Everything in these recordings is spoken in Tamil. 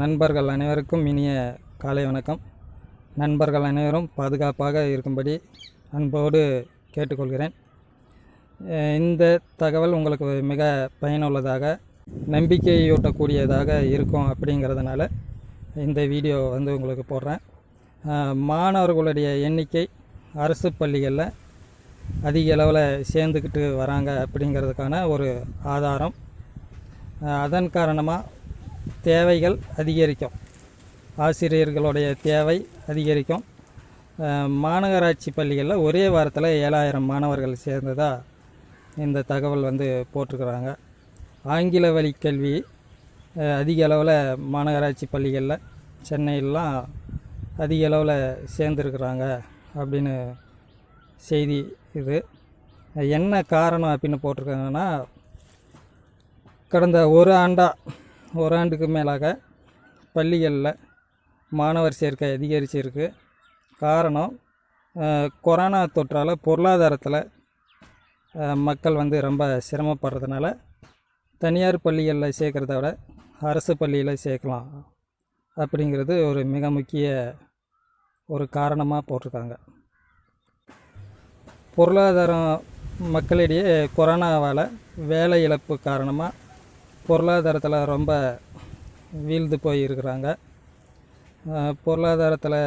நண்பர்கள் அனைவருக்கும் இனிய காலை வணக்கம். நண்பர்கள் அனைவரும் பாதுகாப்பாக இருக்கும்படி அன்போடு கேட்டுக்கொள்கிறேன். இந்த தகவல் உங்களுக்கு மிக பயனுள்ளதாக நம்பிக்கையூட்டக்கூடியதாக இருக்கும் அப்படிங்கிறதுனால இந்த வீடியோ வந்து உங்களுக்கு போடுறேன். மாணவர்களுடைய எண்ணிக்கை அரசு பள்ளிகளில் அதிக அளவில் சேர்ந்துக்கிட்டு வராங்க அப்படிங்கிறதுக்கான ஒரு ஆதாரம். அதன் காரணமாக தேவைகள் அதிகரிக்கும். ஆசிரியர்களுடைய தேவை அதிகரிக்கும். மாநகராட்சி பள்ளிகளில் ஒரே வாரத்தில் ஏழாயிரம் மாணவர்கள் சேர்ந்ததா இந்த தகவல் வந்து போட்டிருக்கிறாங்க. ஆங்கில வழி கல்வி அதிக அளவில் மாநகராட்சி பள்ளிகளில் சென்னையிலலாம் அதிக அளவில் சேர்ந்துருக்குறாங்க அப்படின்னு செய்தி இது. என்ன காரணம் அப்படின்னு போட்டிருக்காங்கன்னா கடந்த ஒரு ஆண்டாக ஒரு ஆண்டுக்கு மேலாக பள்ளிகளில் மாணவர் சேர்க்கை அதிகரிச்சிருக்கு. காரணம் கொரோனா தொற்றால் பொருளாதாரத்தில் மக்கள் வந்து ரொம்ப சிரமப்படுறதுனால தனியார் பள்ளிகளில் சேர்க்குறத விட அரசு பள்ளியில் சேர்க்கலாம் அப்படிங்கிறது ஒரு மிக முக்கிய ஒரு காரணமாக போட்டிருக்காங்க. பொருளாதாரம் மக்களிடையே கொரோனாவால் வேலை இழப்பு காரணமாக பொருளாதாரத்தில் ரொம்ப வீழ்ந்து போய் இருக்கிறாங்க பொருளாதாரத்தில்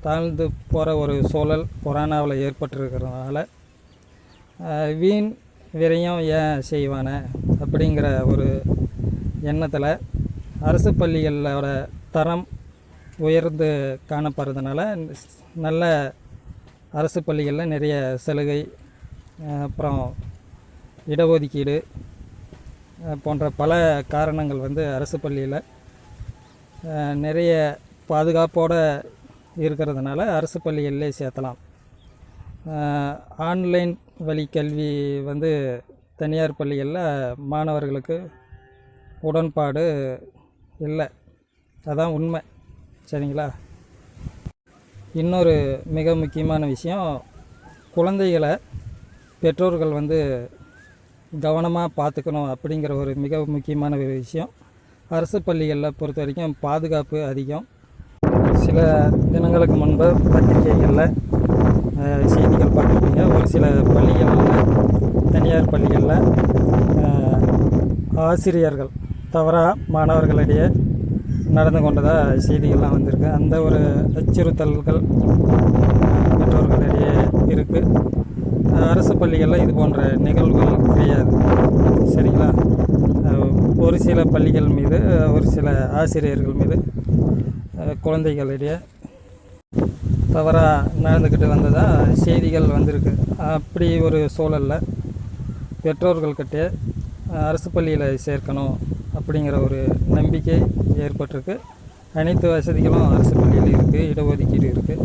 தாழ்ந்து போகிற ஒரு சூழல் கொரோனாவில் ஏற்பட்டிருக்கிறதுனால வீண் விரையும் ஏன் செய்வானே அப்படிங்கிற ஒரு எண்ணத்தில் அரசு பள்ளிகளோட தரம் உயர்ந்து காணப்படுறதுனால நல்ல அரசு பள்ளிகளில் நிறைய சலுகை அப்புறம் இடஒதுக்கீடு போன்ற பல காரணங்கள் வந்து அரசு பள்ளியில் நிறைய பாதுகாப்போடு இருக்கிறதுனால அரசு பள்ளிகளிலே சேர்த்தலாம். ஆன்லைன் வழி கல்வி வந்து தனியார் பள்ளிகளில் மாணவர்களுக்கு உடன்பாடு இல்லை. அதான் உண்மை. சரிங்களா? இன்னொரு மிக முக்கியமான விஷயம் குழந்தைகளை பெற்றோர்கள் வந்து கவனமாக பார்த்துக்கணும் அப்படிங்கிற ஒரு மிக முக்கியமான ஒரு விஷயம். அரசு பள்ளிகளில் பொறுத்த வரைக்கும் பாதுகாப்பு அதிகம். சில தினங்களுக்கு முன்பு பத்திரிகைகளில் செய்திகள் பார்த்துருப்பீங்க. ஒரு சில பள்ளிகளில் தனியார் பள்ளிகளில் ஆசிரியர்கள் தவறாக மாணவர்களிடையே நடந்து கொண்டதாக செய்திகள்லாம் வந்திருக்கு. அந்த ஒரு அச்சுறுத்தல்கள் பெற்றோர்களிடையே இருக்குது அரசு பள்ளிகளில் இது போன்ற நிகழ்வுகள் கிடையாது. சரிங்களா? ஒரு சில பள்ளிகள் மீது ஒரு சில ஆசிரியர்கள் மீது குழந்தைகளிடையே தவறாக நடந்துக்கிட்டு வந்ததாக செய்திகள் வந்திருக்கு. அப்படி ஒரு சூழலில் பெற்றோர்கள்கிட்ட அரசு பள்ளியில் சேர்க்கணும் அப்படிங்கிற ஒரு நம்பிக்கை ஏற்பட்டிருக்கு. அனைத்து வசதிகளும் அரசு பள்ளியில் இருக்குது இடஒதுக்கீடு இருக்குது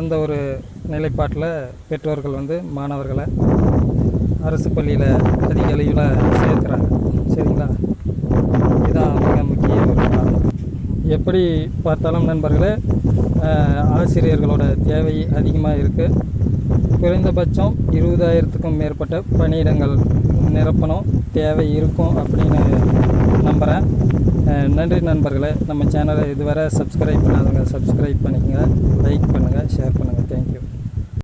அந்த ஒரு நிலைப்பாட்டில் பெற்றோர்கள் வந்து மாணவர்களை அரசு பள்ளியில் அதிக அளவில் சேர்க்குறாங்க. சரிங்களா? இதுதான் மிக முக்கிய ஒரு காரணம். எப்படி பார்த்தாலும் நண்பர்களே ஆசிரியர்களோட தேவை அதிகமாக இருக்குது குறைந்தபட்சம் இருபதாயிரத்துக்கும் மேற்பட்ட பணியிடங்கள் நிரப்பணும் தேவை இருக்கும் அப்படின்னு நம்புகிறேன் நன்றி நண்பர்களே. நம்ம சேனலை இதுவரை சப்ஸ்கிரைப் பண்ணாதவங்க சப்ஸ்கிரைப் பண்ணிக்கங்க. லைக் பண்ணுங்கள் ஷேர் பண்ணுங்கள் தேங்க்யூ